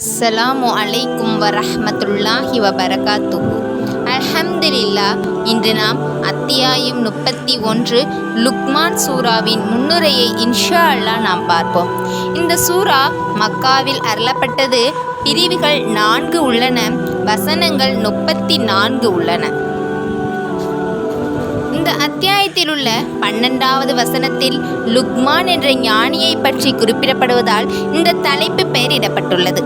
அஸ்ஸலாமு அலைக்கும் வரஹமத்துல்லாஹி வபரகாத்துஹு. அல்ஹம்துலில்லா இன்று நாம் அத்தியாயம் முப்பத்தி ஒன்று லுக்மான் சூராவின் முன்னுரையை இன்ஷா அல்லாஹ் நாம் பார்ப்போம். இந்த சூரா மக்காவில் அருளப்பட்டது பிரிவுகள் நான்கு உள்ளன வசனங்கள் முப்பத்தி நான்கு உள்ளன. அத்தியாயத்தில் உள்ள பன்னெண்டாவது வசனத்தில் லுக்மான் என்ற ஞானியை பற்றி குறிப்பிடப்படுவதால் இந்த தலைப்பு பெயரிடப்பட்டுள்ளது.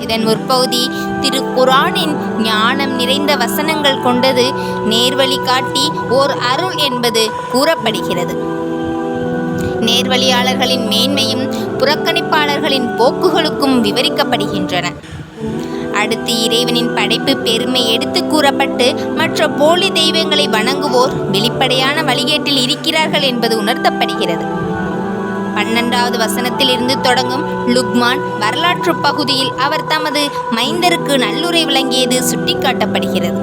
இதன் முற்பகுதி திருக்குரானின் ஞானம் நிறைந்த வசனங்கள் கொண்டது நேர்வழி காட்டி ஓர் அருள் என்பது கூறப்படுகிறது. நேர்வழியாளர்களின் மேன்மையும் புறக்கணிப்பாளர்களின் போக்குகளுக்கும் விவரிக்கப்படுகின்றன. அடுத்து இறைவனின் படைப்பு பெருமை எடுத்து கூறப்பட்டு மற்ற போலி தெய்வங்களை வணங்குவோர் வெளிப்படையான வழிகேட்டில் இருக்கிறார்கள் என்பது உணர்த்தப்படுகிறது. பன்னெண்டாவது வசனத்திலிருந்து தொடங்கும் லுக்மான் வரலாற்று பகுதியில் அவர் தமது மைந்தருக்கு நல்லுரை விளங்கியது சுட்டிக்காட்டப்படுகிறது.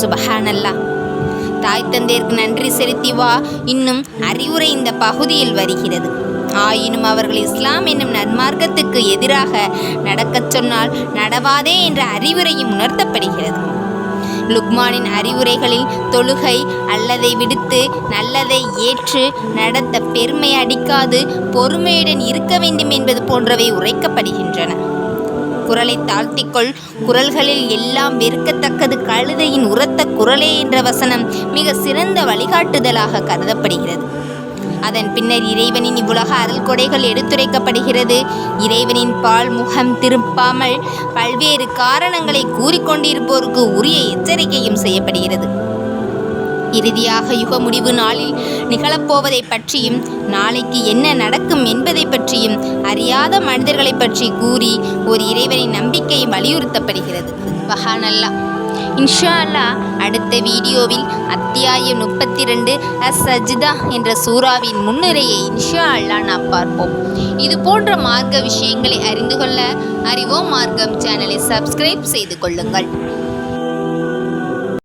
சுபஹானல்லா. தாய் தந்தையருக்கு நன்றி செலுத்தி வா. இன்னும் அறிவுரை இந்த பகுதியில் வருகிறது. ஆயினும் அவர்கள் இஸ்லாம் என்னும் நன்மார்க்கத்துக்கு எதிராக நடக்கச் சொன்னால் நடவாதே என்ற அறிவுரையும் உணர்த்தப்படுகிறது. லுக்மானின் அறிவுரைகளில் தொழுகை அல்லதை விடுத்து நல்லதை ஏற்று நடத்த பெருமை அடிக்காது பொறுமையுடன் இருக்க வேண்டும் என்பது போன்றவை உரைக்கப்படுகின்றன. குரலை தாழ்த்திக்கொள் குரல்களில் எல்லாம் வெறுக்கத்தக்கது கழுதையின் உரத்த குரலே என்ற வசனம் மிக சிறந்த வழிகாட்டுதலாக கருதப்படுகிறது. அதன் பின்னர் இறைவனின் இவ்வுலக அருள் கொடைகள் எடுத்துரைக்கப்படுகிறது. இறைவனின் பால் முகம் திருப்பாமல் பல்வேறு காரணங்களை கூறிக்கொண்டிருப்போருக்கு உரிய எச்சரிக்கையும் செய்யப்படுகிறது. இறுதியாக யுக முடிவு நாளில் நிகழப்போவதை பற்றியும் நாளைக்கு என்ன நடக்கும் என்பதை பற்றியும் அறியாத மனிதர்களை பற்றி கூறி ஒரு இறைவனின் நம்பிக்கை வலியுறுத்தப்படுகிறது. பஹானல்லா இன்ஷா அல்லாஹ் அடுத்த வீடியோவில் அத்தியாயம் முப்பத்தி ரெண்டு அஸ் சஜிதா என்ற சூறாவின் முன்னுரையை இன்ஷா அல்லாஹ் நாம் பார்ப்போம். இது போன்ற மார்க்க விஷயங்களை அறிந்து கொள்ள அறிவோம். மார்க்கம் சேனலை சப்ஸ்கிரைப் செய்து கொள்ளுங்கள்.